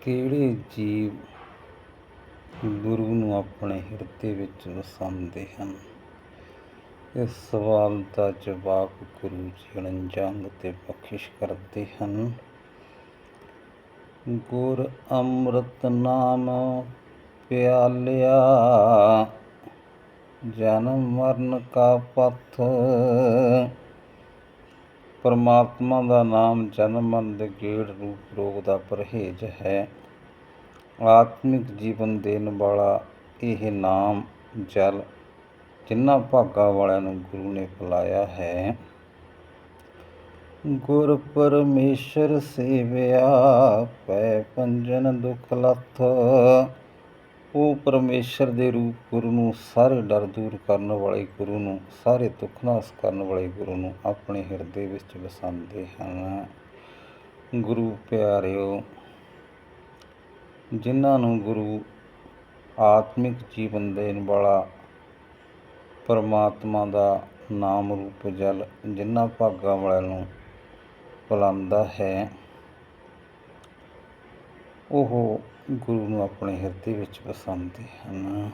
ਕਿਹੜੇ ਜੀਵ ਗੁਰੂ ਨੂੰ ਆਪਣੇ ਹਿਰਦੇ ਵਿੱਚ ਵਸਾਉਂਦੇ ਹਨ? ਇਸ ਸਵਾਲ ਦਾ ਜਵਾਬ ਗੁਰੂ ਜੀ ਅਣਜਾਣ ਤੇ ਬਖਸ਼ਿਸ਼ ਕਰਦੇ ਹਨ। ਗੁਰ ਅੰਮ੍ਰਿਤ ਨਾਮ ਪਿਆਲਿਆ, ਜਨਮ ਮਰਨ ਕਾ ਪਥ ਪਰਮਾਤਮਾ ਦਾ ਨਾਮ ਜਨਮ ਮਰਨ ਦੇ ਗੇੜ ਰੂਪ ਰੋਗ ਦਾ ਪਰਹੇਜ ਹੈ। ਆਤਮਿਕ ਜੀਵਨ ਦੇਣ ਵਾਲਾ ਇਹ ਨਾਮ ਜਲ ਜਿਨ੍ਹਾਂ ਭਾਗਾਂ ਵਾਲਿਆਂ ਨੂੰ ਗੁਰੂ ਨੇ ਪਿਲਾਇਆ ਹੈ। ਗੁਰ ਪਰਮੇਸ਼ਰ ਸੇਵਿਆ, ਪੈ ਪੰਜਨ ਦੁਖ ਲੱਥ। ਉਹ ਪਰਮੇਸ਼ਰ ਦੇ ਰੂਪ ਗੁਰੂ ਨੂੰ ਸਾਰੇ ਡਰ ਦੂਰ ਕਰਨ ਵਾਲੇ ਗੁਰੂ ਨੂੰ, ਸਾਰੇ ਦੁੱਖ ਨਾਸ ਕਰਨ ਵਾਲੇ ਗੁਰੂ ਨੂੰ ਆਪਣੇ ਹਿਰਦੇ ਵਿੱਚ ਵਸਾਉਂਦੇ ਹਨ। ਗੁਰੂ ਪਿਆਰਿਓ, ਜਿਨ੍ਹਾਂ ਨੂੰ ਗੁਰੂ ਆਤਮਿਕ ਜੀਵਨ ਦੇਣ ਵਾਲਾ ਪਰਮਾਤਮਾ ਦਾ ਨਾਮ ਰੂਪ ਜਲ, ਜਿਨ੍ਹਾਂ ਭਾਗਾਂ ਵਾਲਿਆਂ ਨੂੰ ਪਿਲਾਉਂਦਾ ਹੈ ਉਹ ਗੁਰੂ ਨੂੰ ਆਪਣੇ ਹਿਰਦੇ ਵਿੱਚ ਵਸਾਉਂਦੇ ਹਨ।